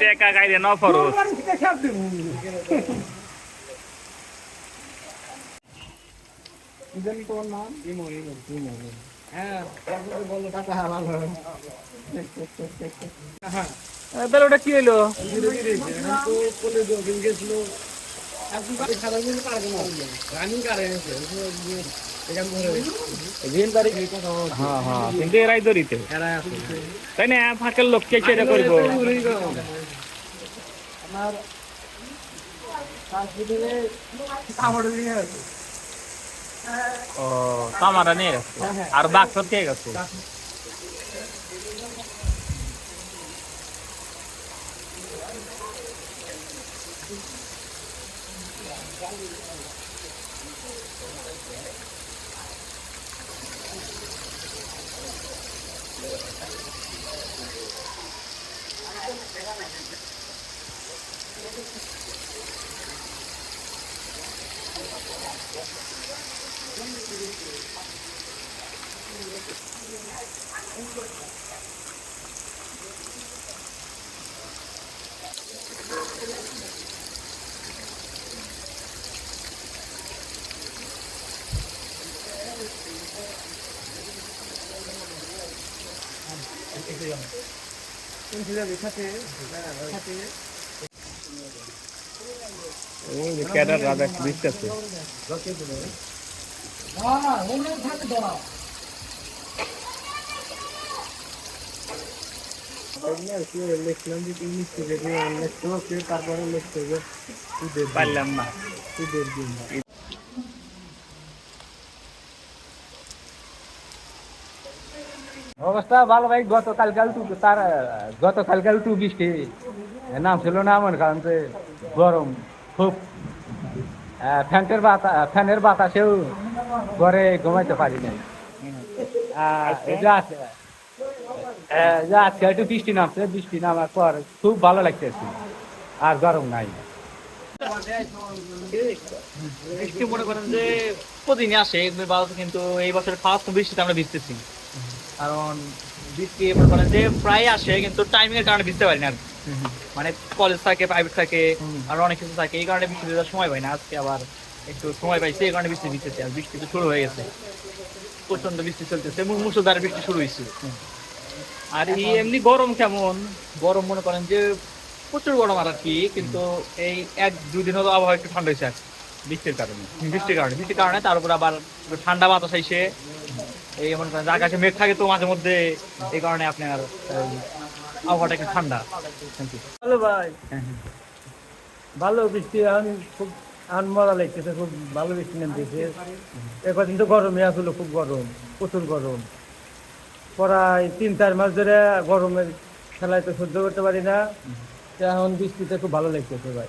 টেকা গাইলে ন ফরস তাহলে ওটা কি হলো হ্যাঁ হ্যাঁ কিন্তু এরাই দরিতে তাই না? ফাঁকের লোককে সেটা করব? ও তামারা নিয়ে গেছে আর বাক্স কে গেছে ওই যে ক্যাডার রাজা লিস্ট আছে তারপরে লিখতে হবে পারলাম না ঈদের দিন অবস্থা ভালো ভাই গতকাল কাল টু তার গতকাল কাল টু বৃষ্টি, নাম ছিল না আমার, কারণ গরম, খুব ফ্যানের বাতাস ফ্যানের বাতাসেও ঘরে ঘুমাইতে পারি না যে আজকে একটু বৃষ্টি নামছে বৃষ্টি নামার পর খুব ভালো লাগতেছে আর গরম নাই। বৃষ্টি মনে করেন যে প্রতিদিনই আসে এগুলো কিন্তু এই বছর ফার্স্ট বৃষ্টিতে আমরা ভিজতেছি। কারণ বৃষ্টি মনে করেন যে প্রায় আসে কিন্তু টাইমিং এর কারণে ভিজতে পারি না আর। মানে কলেজ থাকে প্রাইভেট থাকে আর অনেক কিছু থাকে। এই কারণে বৃষ্টি ভেজার সময় পাই না। আজকে আবার একটু সময় পাইছে এই কারণে বৃষ্টি ভিজতেছে আর বৃষ্টি তো শুরু হয়ে গেছে। প্রচণ্ড বৃষ্টি চলতেছে। মুসলধারে বৃষ্টি শুরু হয়েছে আর এই এমনি গরম কেমন? গরম মনে করেন যে প্রচুর গরম আর কি কিন্তু এই এক দুই দিন হলো আবহাওয়া একটু ঠান্ডা হয়েছে আর বৃষ্টির কারণে। বৃষ্টির কারণে। বৃষ্টির কারণে তার উপর আবার ঠান্ডা বাতাস আইসে এই মনে করেন আকাশে মেঘ থাকে তো মাঝে মধ্যে এই কারণে আপনার আবহাওয়াটা একটু ঠান্ডা। ভালো ভাই। ভালো বৃষ্টি আমি খুব আন মজা লাগতেছে খুব ভালো বৃষ্টি নামতেছে। এবার কিন্তু গরমে আসলো খুব গরম প্রচুর গরম। প্রায় তিন চার মাস ধরে গরমের খেলায় তো সহ্য করতে পারি না। তো এখন বৃষ্টিতে খুব ভালো লাগতেছে ভাই।